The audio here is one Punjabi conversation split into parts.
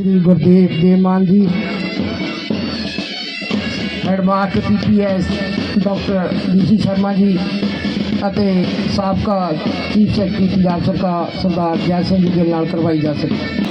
ਸ਼੍ਰੀ Gurdev Dev Maan ji. Headmaster PPS doctor DC Sharma ji ਅਤੇ ਸਾਬਕਾ ਚੀਫ ਸੈਕਟਰੀ ਪੰਜਾਬ ਸਰਕਾਰ ਸਰਦਾਰ ਜੈ ਸਿੰਘ ਜੀ ਦੇ ਨਾਲ ਕਰਵਾਈ ਜਾ ਸਕੇ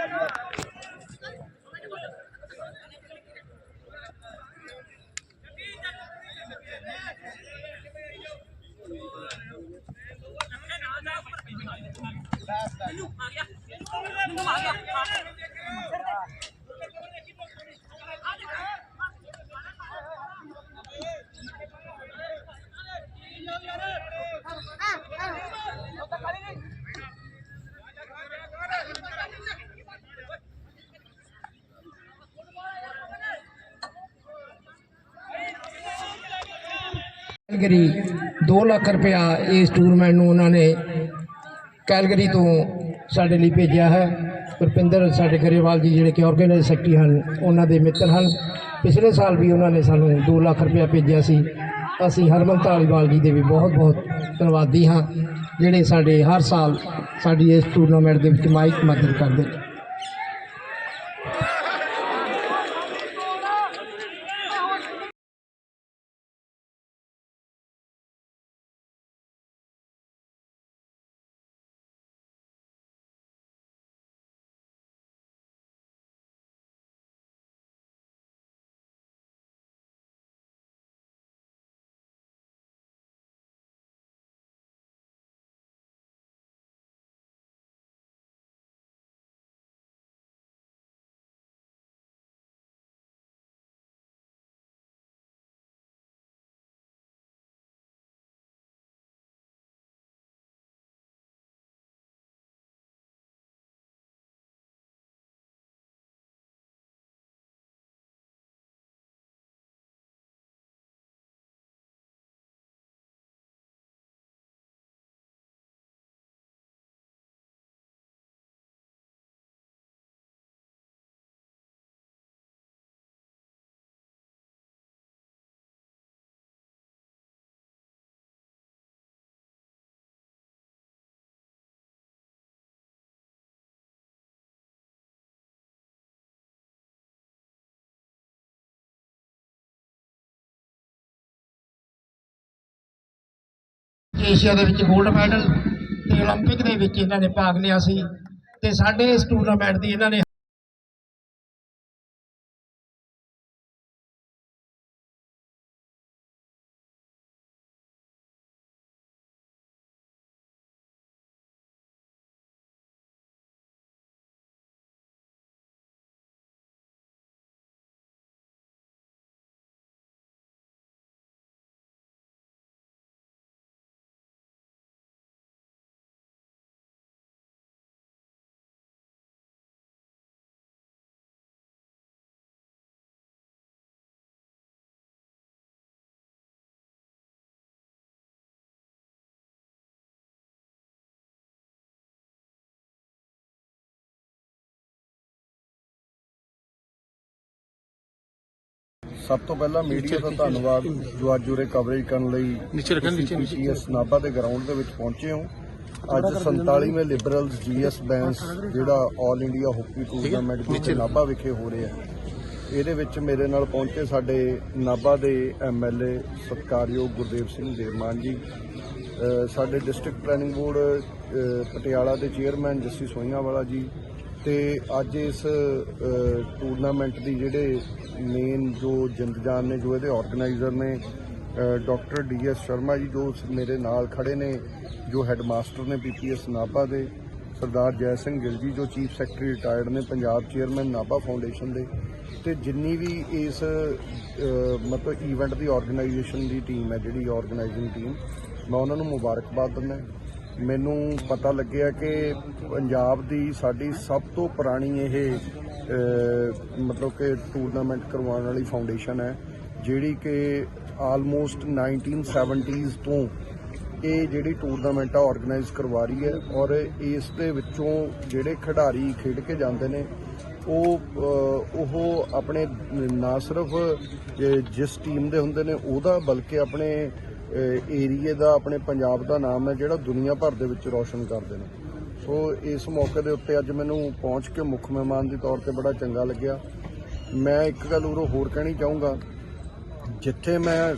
Last time. ਕੈਲਗਰੀ 2 ਲੱਖ ਰੁਪਇਆ ਇਸ ਟੂਰਨਾਮੈਂਟ ਨੂੰ ਉਹਨਾਂ ਨੇ ਕੈਲਗਰੀ ਤੋਂ ਸਾਡੇ ਲਈ ਭੇਜਿਆ ਹੈ। ਰੁਪਿੰਦਰ, ਸਾਡੇ ਗਰੇਵਾਲ ਜੀ ਜਿਹੜੇ ਕਿ ਆਰਗੇਨਾਈਜ਼ ਸੈਕਟਰੀ ਹਨ, ਉਹਨਾਂ ਦੇ ਮਿੱਤਰ ਹਨ। ਪਿਛਲੇ ਸਾਲ ਵੀ ਉਹਨਾਂ ਨੇ ਸਾਨੂੰ 2 ਲੱਖ ਰੁਪਇਆ ਭੇਜਿਆ ਸੀ। ਅਸੀਂ ਹਰਮਨ ਧਾਲੀਵਾਲ ਜੀ ਦੇ ਵੀ ਬਹੁਤ ਬਹੁਤ ਧੰਨਵਾਦੀ ਹਾਂ, ਜਿਹੜੇ ਸਾਡੇ ਹਰ ਸਾਲ ਸਾਡੀ ਇਸ ਟੂਰਨਾਮੈਂਟ ਦੇ ਵਿੱਚ ਮਾਈਕ ਮਦਦ ਕਰਦੇ ਏਸ਼ੀਆ ਦੇ ਵਿੱਚ 골ਡ ਮੈਡਲ ਤੇ 올림픽 ਦੇ ਵਿੱਚ ਇਹਨਾਂ ਨੇ ਭਾਗ ਲਿਆ ਸੀ। ਤੇ ਸਾਡੇ ਇਸ ਟੂਰਨਾਮੈਂਟ ਦੀ ਇਹਨਾਂ ਨੇ ਸਭ ਤੋਂ ਪਹਿਲਾਂ ਮੀਡੀਆ ਦਾ ਧੰਨਵਾਦ ਜੋ ਅੱਜ ਉਰੇ ਕਵਰੇਜ ਕਰਨ ਲਈ ਨੀਚੇ ਰੱਖਣ, ਨੀਚੇ, ਨੀਚੇ। ਪੀਸੀਐਸ ਨਾਭਾ ਦੇ ਗਰਾਊਂਡ ਦੇ ਵਿੱਚ ਪਹੁੰਚੇ ਹੋ। ਅੱਜ 47ਵੇਂ ਲਿਬਰਲਸ ਜੀਐਸ ਬੈਂਸ ਜਿਹੜਾ 올 ਇੰਡੀਆ ਹਾਕੀ ਟੂਰਨਾਮੈਂਟ ਵਿੱਚ ਨਾਭਾ ਵਿਖੇ ਹੋ ਰਿਹਾ ਹੈ। ਇਹਦੇ ਵਿੱਚ ਮੇਰੇ ਨਾਲ ਪਹੁੰਚੇ ਸਾਡੇ ਨਾਭਾ ਦੇ ਐਮਐਲਏ ਸਤਕਾਰਯੋਗ ਗੁਰਦੇਵ ਸਿੰਘ ਦੇਵਮਾਨ ਜੀ ਸਾਡੇ ਡਿਸਟ੍ਰਿਕਟ ਪਲੈਨਿੰਗ ਬੋਰਡ ਪਟਿਆਲਾ ਦੇ ਚੇਅਰਮੈਨ ਜੱਸੀ ਸੋਈਆਂ ਵਾਲਾ ਜੀ ਤੇ ਅੱਜ ਇਸ ਟੂਰਨਾਮੈਂਟ ਦੀ ਜਿਹੜੇ ਮੇਨ ਜੋ ਜਿੰਦ ਜਾਨ ਨੇ ਜੋ ਇਹਦੇ ਆਰਗੇਨਾਈਜ਼ਰ ਨੇ ਅ, ਡੀ ਡੀਐਸ ਸ਼ਰਮਾ ਜੀ ਜੋ ਮੇਰੇ ਨਾਲ ਖੜੇ ਨੇ ਜੋ ਹੈੱਡਮਾਸਟਰ ਨੇ ਪੀਪੀਐਸ ਨਾਭਾ ਦੇ ਸਰਦਾਰ ਜੈ ਸਿੰਘ ਗਿੱਲ ਜੀ ਜੋ ਚੀਫ ਸੈਕਟਰੀ ਰਿਟਾਇਰਡ ਨੇ ਪੰਜਾਬ ਚੇਅਰਮੈਨ ਨਾਭਾ ਫਾਊਂਡੇਸ਼ਨ ਦੇ ਤੇ ਜਿੰਨੀ ਵੀ ਇਸ ਮਤਲਬ ਈਵੈਂਟ ਦੀ ਆਰਗੇਨਾਈਜੇਸ਼ਨ ਦੀ ਟੀਮ ਹੈ ਜਿਹੜੀ ਆਰਗੇਨਾਈਜ਼ਿੰਗ ਟੀਮ ਮੈਂ ਉਹਨਾਂ ਨੂੰ ਮੁਬਾਰਕਬਾਦ ਦਿੰਦਾ ਮੈਨੂੰ ਪਤਾ ਲੱਗਿਆ ਕਿ ਪੰਜਾਬ ਦੀ ਸਾਡੀ ਸਭ ਤੋਂ ਪੁਰਾਣੀ ਇਹ ਮਤਲਬ ਕਿ ਟੂਰਨਾਮੈਂਟ ਕਰਵਾਉਣ ਵਾਲੀ ਫਾਊਂਡੇਸ਼ਨ ਹੈ, ਜਿਹੜੀ ਕਿ ਆਲਮੋਸਟ 1970s ਤੋਂ ਇਹ ਜਿਹੜੀ ਟੂਰਨਾਮੈਂਟ ਆ ਆਰਗੇਨਾਈਜ਼ ਕਰਵਾ ਰਹੀ ਹੈ ਔਰ ਇਸ ਦੇ ਵਿੱਚੋਂ ਜਿਹੜੇ ਖਿਡਾਰੀ ਖੇਡ ਕੇ ਜਾਂਦੇ ਨੇ, ਉਹ ਉਹ ਆਪਣੇ, ਨਾ ਸਿਰਫ ਜਿਸ ਟੀਮ ਦੇ ਹੁੰਦੇ ਨੇ, ਉਹਦਾ ਬਲਕਿ ਆਪਣੇ ਏਰੀਏ ਦਾ ਆਪਣੇ ਪੰਜਾਬ ਦਾ ਨਾਮ ਹੈ, ਜਿਹੜਾ ਦੁਨੀਆ ਭਰ ਦੇ ਵਿੱਚ ਰੌਸ਼ਨ ਕਰਦੇ ਨੇ। ਸੋ ਇਸ ਮੌਕੇ ਦੇ ਉੱਤੇ ਅੱਜ ਮੈਨੂੰ ਪਹੁੰਚ ਕੇ ਮੁੱਖ ਮਹਿਮਾਨ ਦੇ ਤੌਰ ਤੇ ਬੜਾ ਚੰਗਾ ਲੱਗਿਆ। ਮੈਂ ਇੱਕ ਗੱਲ ਉਰੋਂ ਹੋਰ ਕਹਿਣੀ ਚਾਹੂੰਗਾ। ਜਿੱਥੇ ਮੈਂ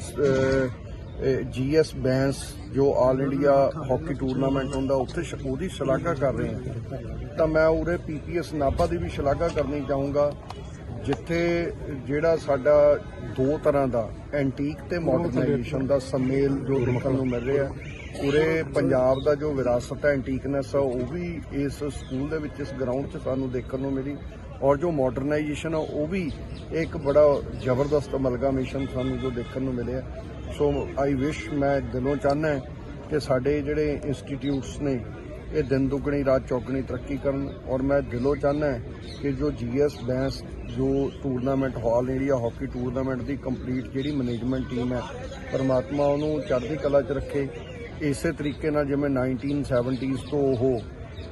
ਜੀਐਸ ਬੈਂਸ ਜੋ ਆਲ ਇੰਡੀਆ ਹਾਕੀ ਟੂਰਨਾਮੈਂਟ ਹੁੰਦਾ, ਉੱਥੇ ਸ਼- ਉਹਦੀ ਸ਼ਲਾਘਾ ਕਰ ਰਹੇ ਹਾਂ। ਤਾਂ ਮੈਂ ਉਰੇ ਪੀਪੀਐਸ ਨਾਭਾ ਦੀ ਵੀ ਸ਼ਲਾਘਾ ਕਰਨੀ ਚਾਹੂੰਗਾ। ਜਿੱਥੇ ਜਿਹੜਾ ਸਾਡਾ ਦੋ ਤਰ੍ਹਾਂ ਦਾ ਐਂਟੀਕ ਤੇ ਮਾਡਰਨਾਈਜੇਸ਼ਨ ਦਾ ਸਮੇਲ ਜੋ ਦੇਖਣ ਨੂੰ ਮਿਲ ਰਿਹਾ ਉਰੇ ਪੰਜਾਬ ਦਾ ਜੋ ਵਿਰਾਸਤ ਹੈ ਐਂਟੀਕਨੈਸ ਆ ਉਹ ਵੀ ਇਸ ਸਕੂਲ ਦੇ ਵਿੱਚ ਇਸ ਗਰਾਊਂਡ 'ਚ ਸਾਨੂੰ ਦੇਖਣ ਨੂੰ ਮਿਲੀ। ਔਰ ਜੋ ਮਾਡਰਨਾਈਜੇਸ਼ਨ ਆ ਉਹ ਵੀ ਇੱਕ ਬੜਾ ਜ਼ਬਰਦਸਤ ਅਮਲਗਾਮੇਸ਼ਨ ਸਾਨੂੰ ਜੋ ਦੇਖਣ ਨੂੰ ਮਿਲਿਆ। ਸੋ ਆਈ ਵਿਸ਼ ਮੈਂ ਦਿਲੋਂ ਚਾਹੁੰਦਾ ਕਿ ਸਾਡੇ ਜਿਹੜੇ ਇੰਸਟੀਟਿਊਟਸ ਨੇ ਇਹ ਦਿਨ ਦੁੱਗਣੀ, ਰਾਤ ਚੌਗਣੀ ਤਰੱਕੀ ਕਰਨ। ਔਰ ਮੈਂ ਦਿਲੋਂ ਚਾਹੁੰਦਾ ਕਿ ਜੋ ਜੀਐਸ ਬੈਂਸ ਜੋ tournament all India hockey tournament ਦੀ ਕੰਪਲੀਟ ਜਿਹੜੀ ਮੈਨੇਜਮੈਂਟ ਟੀਮ ਹੈ, ਪਰਮਾਤਮਾ ਉਹਨੂੰ ਚੜ੍ਹਦੀ ਕਲਾ 'ਚ ਰੱਖੇ। ਇਸੇ ਤਰੀਕੇ ਨਾਲ ਜਿਵੇਂ 1970s ਤੋਂ ਉਹ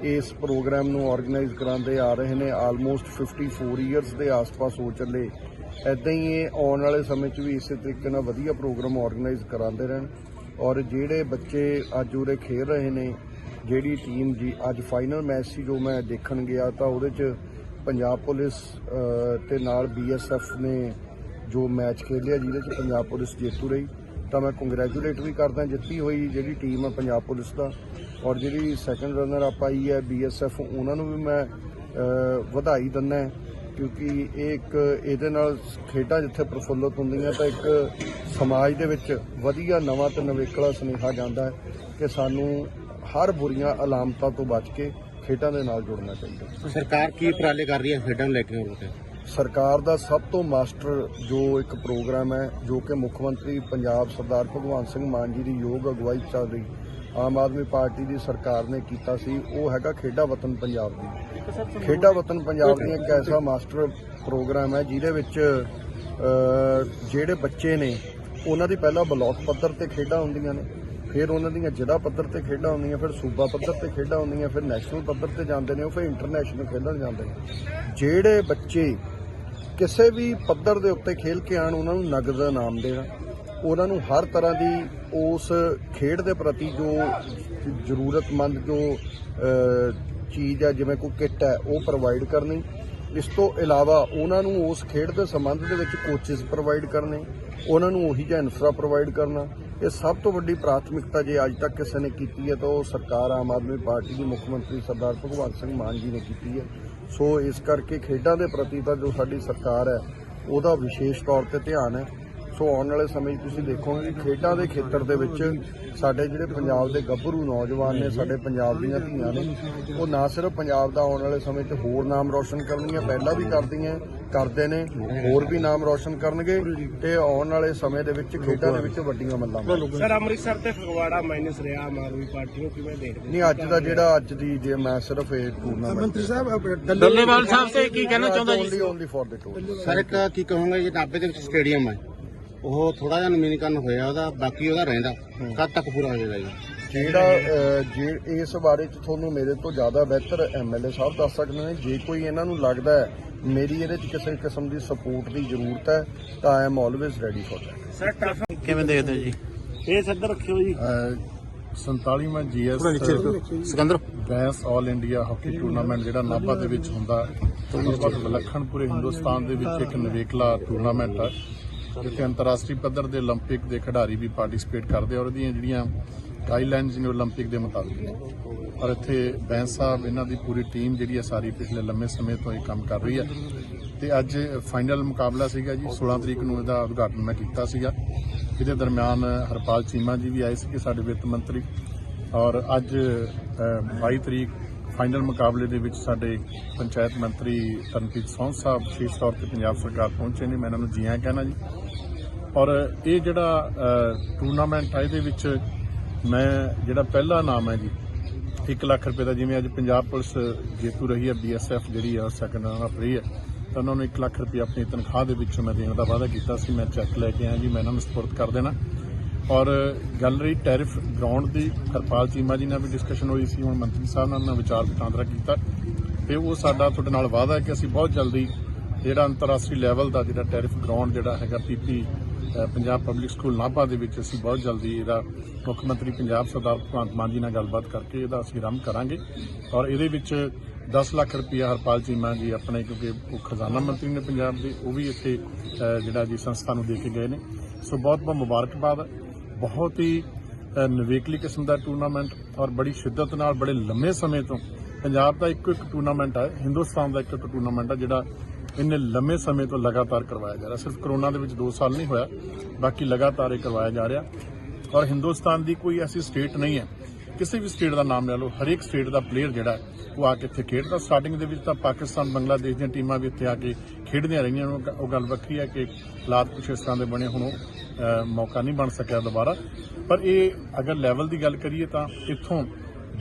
ਇਸ ਪ੍ਰੋਗਰਾਮ ਨੂੰ ਆਰਗੇਨਾਈਜ਼ ਕਰਾਉਂਦੇ ਆ ਰਹੇ ਨੇ ਆਲਮੋਸਟ 54 ਇਅਰਸ ਦੇ ਆਸ-ਪਾਸ ਹੋ ਚੱਲੇ। ਐਦਾਂ ਹੀ ਇਹ ਆਉਣ ਵਾਲੇ ਸਮੇਂ 'ਚ ਵੀ ਇਸੇ ਤਰੀਕੇ ਨਾਲ ਵਧੀਆ ਪ੍ਰੋਗਰਾਮ ਆਰਗੇਨਾਈਜ਼ ਕਰਾਉਂਦੇ ਰਹਿਣ। ਔਰ ਜਿਹੜੇ ਬੱਚੇ ਅੱਜ ਉਰੇ ਖੇਡ ਰਹੇ ਨੇ ਜਿਹੜੀ ਟੀਮ ਜੀ ਅੱਜ ਫਾਈਨਲ ਮੈਚ ਸੀ ਜੋ ਮੈਂ ਦੇਖਣ ਗਿਆ ਤਾਂ ਉਹਦੇ 'ਚ ਪੰਜਾਬ ਪੁਲਿਸ ਅ, ਤੇ ਨਾਲ ਬੀਐਸਐਫ ਨੇ ਜੋ ਮੈਚ ਖੇਡਿਆ ਜਿਹਦੇ 'ਚ ਪੰਜਾਬ ਪੁਲਿਸ ਜੇਤੂ ਰਹੀ। ਤਾਂ ਮੈਂ ਕੰਗ੍ਰੈਚੁਲੇਟ ਵੀ ਕਰਦਾ ਜਿੱਤੀ ਹੋਈ ਜਿਹੜੀ ਟੀਮ ਹੈ ਪੰਜਾਬ ਪੁਲਿਸ ਦਾ। ਔਰ ਜਿਹੜੀ ਸੈਕੰਡ ਰਨਰ ਅਪ ਆਈ ਹੈ ਬੀਐਸਐਫ ਉਹਨਾਂ ਨੂੰ ਵੀ ਮੈਂ ਵਧਾਈ ਦਿੰਦਾ ਕਿਉਂਕਿ ਇਹ ਇੱਕ ਇਹਦੇ ਨਾਲ ਖੇਡਾਂ ਜਿੱਥੇ ਪ੍ਰਫੁੱਲਤ ਹੁੰਦੀਆਂ ਤਾਂ ਇੱਕ ਸਮਾਜ ਦੇ ਵਿੱਚ ਵਧੀਆ ਨਵਾਂ ਤੇ ਨਵੇਕਲਾ ਸੁਨੇਹਾ ਜਾਂਦਾ ਹੈ ਕਿ ਸਾਨੂੰ ਹਰ ਬੁਰੀਆਂ ਅਲਾਮਤਾਂ ਤੋਂ ਬਚ ਕੇ ਖੇਡਾਂ ਦੇ ਨਾਲ ਜੁੜਨਾ ਚਾਹੀਦਾ। ਸਰਕਾਰ ਕੀ ਉਪਰਾਲੇ ਕਰ ਰਹੀ ਹੈ ਖੇਡਾਂ ਨੂੰ ਲੈ ਕੇ ਹੋਰ ਤੇ ਸਰਕਾਰ ਦਾ ਸਭ ਤੋਂ ਮਾਸਟਰ ਜੋ ਇੱਕ ਪ੍ਰੋਗਰਾਮ ਹੈ ਜੋ ਕਿ ਮੁੱਖ ਮੰਤਰੀ ਪੰਜਾਬ ਸਰਦਾਰ ਭਗਵੰਤ ਸਿੰਘ ਮਾਨ ਜੀ ਦੀ ਯੋਗ ਅਗਵਾਈ ਚੱਲ ਰਹੀ ਆਮ ਆਦਮੀ ਪਾਰਟੀ ਦੀ ਸਰਕਾਰ ਨੇ ਕੀਤਾ ਸੀ ਉਹ ਹੈਗਾ ਖੇਡਾਂ ਵਤਨ ਪੰਜਾਬ ਦੀ। ਖੇਡਾਂ ਵਤਨ ਪੰਜਾਬ ਦੀ ਇੱਕ ਐਸਾ ਮਾਸਟਰ ਪ੍ਰੋਗਰਾਮ ਹੈ ਜਿਹਦੇ ਵਿੱਚ ਜਿਹੜੇ ਬੱਚੇ ਨੇ ਉਹਨਾਂ ਦੀ ਪਹਿਲਾਂ ਬਲਾਕ ਪੱਧਰ ਤੇ ਖੇਡਾਂ ਹੁੰਦੀਆਂ ਨੇ। ਫਿਰ ਉਹਨਾਂ ਦੀਆਂ ਜ਼ਿਲ੍ਹਾ ਪੱਧਰ ਤੇ ਖੇਡਾਂ ਹੁੰਦੀਆਂ, ਫਿਰ ਸੂਬਾ ਪੱਧਰ ਤੇ ਖੇਡਾਂ ਹੁੰਦੀਆਂ, ਫਿਰ ਨੈਸ਼ਨਲ ਪੱਧਰ ਤੇ ਜਾਂਦੇ ਨੇ, ਉਹ ਫਿਰ ਇੰਟਰਨੈਸ਼ਨਲ ਖੇਡਣ ਜਾਂਦੇ ਨੇ। ਜਿਹੜੇ ਬੱਚੇ ਕਿਸੇ ਵੀ ਪੱਧਰ ਦੇ ਉੱਤੇ ਖੇਲ ਕੇ ਆਣ ਉਹਨਾਂ ਨੂੰ ਨਗਦ ਇਨਾਮ ਦੇਣਾ। ਉਹਨਾਂ ਨੂੰ ਹਰ ਤਰ੍ਹਾਂ ਦੀ ਉਸ ਖੇਡ ਦੇ ਪ੍ਰਤੀ ਜੋ ਜ਼ਰੂਰਤਮੰਦ ਜੋ ਚੀਜ਼ ਹੈ ਜਿਵੇਂ ਕੋਈ ਕਿੱਟ ਹੈ, ਉਹ ਪ੍ਰੋਵਾਈਡ ਕਰਨੀ। ਇਸ ਤੋਂ ਇਲਾਵਾ ਉਹਨਾਂ ਨੂੰ ਉਸ ਖੇਡ ਦੇ ਸੰਬੰਧ ਦੇ ਵਿੱਚ ਕੋਚਿਸ ਪ੍ਰੋਵਾਈਡ ਕਰਨੇ। ਉਹਨਾਂ ਨੂੰ ਉਹੀ ਜਿਹਾ ਇਨਫਰਾ ਪ੍ਰੋਵਾਈਡ ਕਰਨਾ। ਇਹ ਸਭ ਤੋਂ ਵੱਡੀ ਪ੍ਰਾਥਮਿਕਤਾ ਜੇ ਅੱਜ ਤੱਕ ਕਿਸੇ ਨੇ ਕੀਤੀ ਹੈ ਤਾਂ ਉਹ ਸਰਕਾਰ ਆਮ ਆਦਮੀ ਪਾਰਟੀ ਦੀ ਮੁੱਖ ਮੰਤਰੀ ਸਰਦਾਰ ਭਗਵੰਤ ਸਿੰਘ ਮਾਨ ਜੀ ਨੇ ਕੀਤੀ ਹੈ। ਸੋ ਇਸ ਕਰਕੇ ਖੇਡਾਂ ਦੇ ਪ੍ਰਤੀ ਤਾਂ ਜੋ ਸਾਡੀ ਸਰਕਾਰ ਹੈ, ਉਹਦਾ ਵਿਸ਼ੇਸ਼ ਤੌਰ ਤੇ ਧਿਆਨ ਹੈ। ਸੋ ਆਉਣ ਵਾਲੇ ਸਮੇਂ 'ਚ ਤੁਸੀਂ ਦੇਖੋਗੇ ਕਿ ਖੇਡਾਂ ਦੇ ਖੇਤਰ ਦੇ ਵਿੱਚ ਸਾਡੇ ਜਿਹੜੇ ਪੰਜਾਬ ਦੇ ਗੱਭਰੂ ਨੌਜਵਾਨ ਨੇ, ਸਾਡੇ ਪੰਜਾਬ ਦੀਆਂ ਧੀਆਂ ਨੇ, ਉਹ ਨਾ ਸਿਰਫ ਪੰਜਾਬ ਦਾ ਆਉਣ ਵਾਲੇ ਸਮੇਂ 'ਚ ਹੋਰ ਨਾਮ ਰੌਸ਼ਨ ਕਰਨੀਆਂ ਪਹਿਲਾਂ ਵੀ ਕਰਦੀਆਂ ਕਰਦੇ ਨੇ ਹੋਰ ਵੀ ਨਾਮ ਰੌਸ਼ਨ ਕਰਨਗੇ ਤੇ ਆਉਣ ਵਾਲੇ ਸਮੇਂ ਦੇ ਵਿੱਚ ਖੇਡਾਂ ਦੇ ਵਿੱਚ ਵੱਡੀਆਂ ਮੱਲਾਂ। ਸਰ ਅੰਮ੍ਰਿਤਸਰ ਤੇ ਫਗਵਾੜਾ ਮਾਈਨਸ ਰਿਹਾ ਆਮ ਆਦਮੀ ਪਾਰਟੀ ਨੂੰ ਕਿਵੇਂ ਦੇਖਦੇ ਨਹੀਂ ਅੱਜ ਦਾ ਜਿਹੜਾ ਅੱਜ ਦੀ ਜੇ ਮੈਂ ਸਿਰਫ ਇਹ ਟੂਰਨਾਮੈਂਟ ਮੰਤਰੀ ਸਾਹਿਬ ਡੱਲੇਵਾਲ ਸਾਹਿਬ ਸੇ ਕੀ ਕਹਿਣਾ ਚਾਹੁੰਦਾ ਜੀ? Only for the tour sir ਇੱਕ ਕੀ ਕਹੂੰਗਾ ਜੀ ਨਾਭੇ ਦੇ ਵਿੱਚ ਸਟੇਡੀਅਮ ਹੈ। ਉਹ ਥੋੜਾ ਜਿਹਾ ਨਵੀਨੀਕਰਨ ਹੋਇਆ ਉਹਦਾ ਬਾਕੀ ਉਹਦਾ ਰਹਿੰਦਾ। ਕਦ ਤੱਕ ਪੂਰਾ ਹੋ ਜਾਏਗਾ ਜੀ। ਜਿਹੜਾ ਜੇ ਇਸ ਬਾਰੇ ਚ ਤੁਹਾਨੂੰ ਮੇਰੇ ਤੋਂ ਜ਼ਿਆਦਾ ਬਿਹਤਰ ਐਮਐਲਏ ਸਾਹਿਬ ਦੱਸ ਸਕਦੇ ਨੇ ਜੇ ਕੋਈ ਇਹਨਾਂ ਨੂੰ ਲੱਗਦਾ ਹੈ ਮੇਰੀ ਇਹਦੇ ਚ ਕਿਸੇ ਕਿਸਮ ਦੀ ਸਪੋਰਟ ਦੀ ਜ਼ਰੂਰਤ ਹੈ ਤਾਂ I always ready for that ਕਿਵੇਂ ਦੇਖਦੇ ਜੀ? ਫੇਸ ਇੱਧਰ ਰੱਖਿਓ ਜੀ। 47ਵਾਂ GS Sikandar. Bains 올 India hockey tournament ਜਿਹੜਾ ਨਾਭਾ ਦੇ ਵਿੱਚ ਹੁੰਦਾ ਵਿਲੱਖਣ ਪੂਰੇ ਹਿੰਦੁਸਤਾਨ ਦੇ ਵਿੱਚ ਇੱਕ ਨਵੇਕਲਾ ਟੂਰਨਾਮੈਂਟ ਆ ਜਿੱਥੇ ਅੰਤਰਰਾਸ਼ਟਰੀ ਪੱਧਰ ਦੇ 올림픽 ਦੇ ਖਿਡਾਰੀ ਵੀ ਪਾਰਟਿਸਿਪੇਟ ਕਰਦੇ ਔਰ ਇਹਦੀਆਂ ਜਿਹੜੀਆਂ ਗਾਈਡਲਾਈਨਸ ਨੇ 올림픽 ਦੇ ਮੁਤਾਬਿਕ ਨੇ ਔਰ ਇੱਥੇ ਬੈਂਸ ਸਾਹਿਬ ਇਹਨਾਂ ਦੀ ਪੂਰੀ ਟੀਮ ਜਿਹੜੀ ਹੈ ਸਾਰੀ ਪਿਛਲੇ ਲੰਮੇ ਸਮੇਂ ਤੋਂ ਇਹ ਕੰਮ ਕਰ ਰਹੀ ਹੈ ਤੇ ਅੱਜ ਫਾਈਨਲ ਮੁਕਾਬਲਾ ਸੀਗਾ ਜੀ 16 ਤਰੀਕ ਨੂੰ ਇਹਦਾ ਉਦਘਾਟਨ ਮੈਂ ਕੀਤਾ ਸੀਗਾ ਇਹਦੇ ਦਰਮਿਆਨ ਹਰਪਾਲ ਚੀਮਾ ਜੀ ਵੀ ਆਏ ਸੀਗੇ ਸਾਡੇ ਵਿੱਤ ਮੰਤਰੀ ਔਰ ਅੱਜ ਅ, 22 ਤਰੀਕ ਫਾਈਨਲ ਮੁਕਾਬਲੇ ਦੇ ਵਿੱਚ ਸਾਡੇ ਪੰਚਾਇਤ ਮੰਤਰੀ ਤਨਪ੍ਰੀਤ ਸੌਂਦ ਸਾਹਿਬ ਵਿਸ਼ੇਸ਼ ਤੌਰ ਤੇ ਪੰਜਾਬ ਸਰਕਾਰ ਪਹੁੰਚੇ ਨੇ ਮੈਂ ਇਹਨਾਂ ਨੂੰ ਜੀ ਆਇਆਂ ਕਹਿਣਾ ਜੀ ਔਰ ਇਹ ਜਿਹੜਾ ਅ, ਟੂਰਨਾਮੈਂਟ ਹੈ ਇਹਦੇ ਵਿੱਚ ਮੈਂ ਜਿਹੜਾ ਪਹਿਲਾ ਨਾਮ ਹੈ ਜੀ 1 ਲੱਖ ਰੁਪਏ ਦਾ, ਜਿਵੇਂ ਅੱਜ ਪੰਜਾਬ ਪੁਲਿਸ ਜੇਤੂ ਰਹੀ ਹੈ ਬੀਐਸਐਫ ਜਿਹੜੀ ਆ ਸੈਕੰਡ ਆਫ ਰਹੀ ਹੈ, ਤਾਂ ਉਹਨਾਂ ਨੂੰ 1 ਲੱਖ ਰੁਪਏ ਆਪਣੀ ਤਨਖਾਹ ਦੇ ਵਿੱਚੋਂ ਮੈਂ ਦੇਣ ਦਾ ਵਾਅਦਾ ਕੀਤਾ ਸੀ, ਮੈਂ ਚੈੱਕ ਲੈ ਕੇ ਆਇਆ ਜੀ, ਮੈਂ ਇਹਨਾਂ ਨੂੰ ਸਪੁਰਦ ਕਰ ਦੇਣਾ। ਔਰ ਗੱਲ ਰਹੀ ਟੈਰਿਫ ਗਰਾਊਂਡ ਦੀ, ਹਰਪਾਲ ਚੀਮਾ ਜੀ ਨਾਲ ਵੀ ਡਿਸਕਸ਼ਨ ਹੋਈ ਸੀ, ਹੁਣ ਮੰਤਰੀ ਸਾਹਿਬ ਨਾਲ ਉਹਨਾਂ ਵਿਚਾਰ ਵਟਾਂਦਰਾ ਕੀਤਾ। ਤੇ ਉਹ ਸਾਡਾ ਤੁਹਾਡੇ ਨਾਲ ਵਾਅਦਾ ਹੈ ਕਿ ਅਸੀਂ ਬਹੁਤ ਜਲਦੀ ਜਿਹੜਾ ਅੰਤਰਰਾਸ਼ਟਰੀ ਲੈਵਲ ਦਾ ਜਿਹੜਾ ਟੈਰਿਫ ਗਰਾਊਂਡ ਜਿਹੜਾ ਹੈਗਾ PP Punjab public school Nabha ਦੇ ਵਿੱਚ ਅਸੀਂ ਬਹੁਤ ਜਲਦੀ ਇਹਦਾ ਮੁੱਖ ਮੰਤਰੀ ਪੰਜਾਬ ਸਰਦਾਰ ਭਗਵੰਤ ਮਾਨ ਜੀ ਨਾਲ ਗੱਲਬਾਤ ਕਰਕੇ ਇਹਦਾ ਅਸੀਂ ਆਰੰਭ ਕਰਾਂਗੇ। ਔਰ ਇਹਦੇ ਵਿੱਚ 10 ਲੱਖ ਰੁਪਇਆ ਹਰਪਾਲ ਚੀਮਾ ਜੀ ਆਪਣੇ ਕਿਉਂਕਿ ਉਹ ਖਜ਼ਾਨਾ ਮੰਤਰੀ ਨੇ ਪੰਜਾਬ ਦੇ ਉਹ ਵੀ ਇੱਥੇ ਜਿਹੜਾ ਜੀ ਸੰਸਥਾ ਨੂੰ ਦੇ ਕੇ ਗਏ ਨੇ। ਸੋ ਬਹੁਤ ਬਹੁਤ ਮੁਬਾਰਕਬਾਦ। ਬਹੁਤ ਹੀ ਅ, ਨਿਵੇਕਲੀ ਕਿਸਮ ਦਾ ਟੂਰਨਾਮੈਂਟ ਔਰ ਬੜੀ ਸ਼ਿੱਦਤ ਨਾਲ ਬੜੇ ਲੰਮੇ ਸਮੇਂ ਤੋਂ ਪੰਜਾਬ ਦਾ ਇੱਕੋ ਇੱਕ ਟੂਰਨਾਮੈਂਟ ਹੈ ਹਿੰਦੁਸਤਾਨ ਦਾ ਇੱਕ ਇੱਕ ਟੂਰਨਾਮੈਂਟ ਹੈ ਜਿਹੜਾ ਇੰਨੇ ਲੰਮੇ ਸਮੇਂ ਤੋਂ ਲਗਾਤਾਰ ਕਰਵਾਇਆ ਜਾ ਰਿਹਾ। ਸਿਰਫ ਕਰੋਨਾ ਦੇ ਵਿੱਚ 2 ਸਾਲ ਨਹੀਂ ਹੋਇਆ ਬਾਕੀ ਲਗਾਤਾਰ ਇਹ ਕਰਵਾਇਆ ਜਾ ਰਿਹਾ। ਔਰ ਹਿੰਦੁਸਤਾਨ ਦੀ ਕੋਈ ਐਸੀ ਸਟੇਟ ਨਹੀਂ ਹੈ। ਕਿਸੇ ਵੀ ਸਟੇਟ ਦਾ ਨਾਮ ਲੈ ਲਓ ਹਰੇਕ ਸਟੇਟ ਦਾ ਪਲੇਅਰ ਜਿਹੜਾ ਹੈ, ਉਹ ਆ ਕੇ ਇੱਥੇ ਖੇਡਦਾ। ਸਟਾਰਟਿੰਗ ਦੇ ਵਿੱਚ ਤਾਂ ਪਾਕਿਸਤਾਨ ਬੰਗਲਾਦੇਸ਼ ਦੀਆਂ ਟੀਮਾਂ ਵੀ ਇੱਥੇ ਆ ਕੇ ਖੇਡਦੀਆਂ ਰਹੀਆਂ ਉਹ ਗੱਲ ਵੱਖਰੀ ਹੈ ਕਿ ਹਾਲਾਤ ਕੁਛ ਇਸ ਤਰ੍ਹਾਂ ਦੇ ਬਣੇ ਹੁਣ ਉਹ ਮੌਕਾ ਨਹੀਂ ਬਣ ਸਕਿਆ ਦੁਬਾਰਾ। ਪਰ ਇਹ ਅਗਰ ਲੈਵਲ ਦੀ ਗੱਲ ਕਰੀਏ ਤਾਂ ਇੱਥੋਂ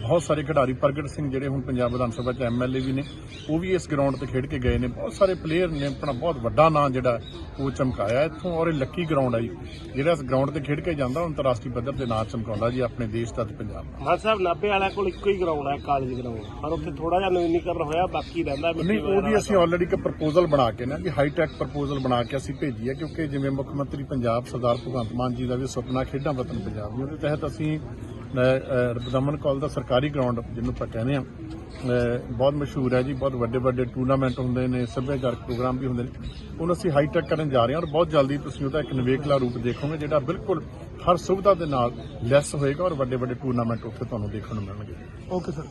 ਬਹੁਤ ਸਾਰੇ ਖਿਡਾਰੀ ਪ੍ਰਗਟ ਸਿੰਘ ਜਿਹੜੇ ਹੁਣ ਪੰਜਾਬ ਵਿਧਾਨ ਸਭਾ ਚ ਐਮਐਲਏ ਵੀ ਨੇ ਉਹ ਵੀ ਇਸ ਗਰਾਊਂਡ ਤੇ ਖੇਡ ਕੇ ਗਏ ਨੇ। ਬਹੁਤ ਸਾਰੇ ਪਲੇਅਰ ਨੇ ਆਪਣਾ ਬਹੁਤ ਵੱਡਾ ਨਾਂ ਜਿਹੜਾ ਉਹ ਚਮਕਾਇਆ ਇੱਥੋਂ ਔਰ ਇਹ ਲੱਕੀ ਗਰਾਊਂਡ ਹੈ ਜੀ। ਜਿਹੜਾ ਇਸ ਗਰਾਊਂਡ ਤੇ ਖੇਡ ਕੇ ਜਾਂਦਾ ਅੰਤਰਰਾਸ਼ਟਰੀ ਪੱਧਰ ਤੇ ਨਾਂ ਚਮਕਾਉਂਦਾ ਜੀ ਆਪਣੇ ਦੇਸ਼ ਦਾ ਤੇ ਪੰਜਾਬ ਦਾ। ਮਾਨ ਸਾਹਿਬ ਨਾਭੇ ਵਾਲਿਆਂ ਕੋਲ ਇੱਕੋ ਹੀ ਗਰਾਊਂਡ ਹੈ ਕਾਲਜ ਗਰਾਊਂਡ ਪਰ ਉੱਥੇ ਥੋੜਾ ਜਿਹਾ ਨਵੀਨੀਕਰਨ ਹੋਇਆ ਬਾਕੀ ਰਹਿੰਦਾ ਨਹੀਂ ਉਹਦੀ ਅਸੀਂ। ਆਲਰੇਡੀ ਇੱਕ ਪ੍ਰਪੋਜ਼ਲ ਬਣਾ ਕੇ ਨਾ ਕਿ ਹਾਈ ਟੈਕ ਪ੍ਰਪੋਜ਼ਲ ਬਣਾ ਕੇ ਅਸੀਂ ਭੇਜੀ ਹੈ ਕਿਉਂਕਿ ਜਿਵੇਂ ਮੁੱਖ ਮੰਤਰੀ ਪੰਜਾਬ ਸਰਦਾਰ ਭਗਵੰਤ ਮਾਨ ਜੀ ਦਾ ਵੀ ਸੁਪਨਾ ਖੇਡਾਂ ਵਤਨ ਪੰਜਾਬ ਦੀ ਉਹਦੇ ਤਹਿਤ ਅਸੀਂ ਰਬਦਮਨ ਕਾਲ ਦਾ ਸਰਕਾਰੀ ਗਰਾਊਂਡ ਜਿਹਨੂੰ ਆਪਾਂ ਕਹਿੰਦੇ ਆ ਬਹੁਤ ਮਸ਼ਹੂਰ ਹੈ ਜੀ, ਬਹੁਤ ਵੱਡੇ ਵੱਡੇ ਟੂਰਨਾਮੈਂਟ ਹੁੰਦੇ ਨੇ, ਸੱਭਿਆਚਾਰਕ ਪ੍ਰੋਗਰਾਮ ਵੀ ਹੁੰਦੇ ਨੇ। ਉਹਨੂੰ ਅਸੀਂ ਹਾਈ ਟੈਕ ਕਰਨ ਜਾ ਰਹੇ ਹਾਂ ਔਰ ਬਹੁਤ ਜਲਦੀ ਤੁਸੀਂ ਉਹਦਾ ਇੱਕ ਨਿਵੇਕਲਾ ਰੂਪ ਦੇਖੋਗੇ, ਜਿਹੜਾ ਬਿਲਕੁਲ ਹਰ ਸੁਵਿਧਾ ਦੇ ਨਾਲ ਲੈਸ ਹੋਏਗਾ ਔਰ ਵੱਡੇ ਵੱਡੇ ਟੂਰਨਾਮੈਂਟ ਉੱਥੇ ਤੁਹਾਨੂੰ ਦੇਖਣ ਨੂੰ ਮਿਲਣਗੇ। Okay sir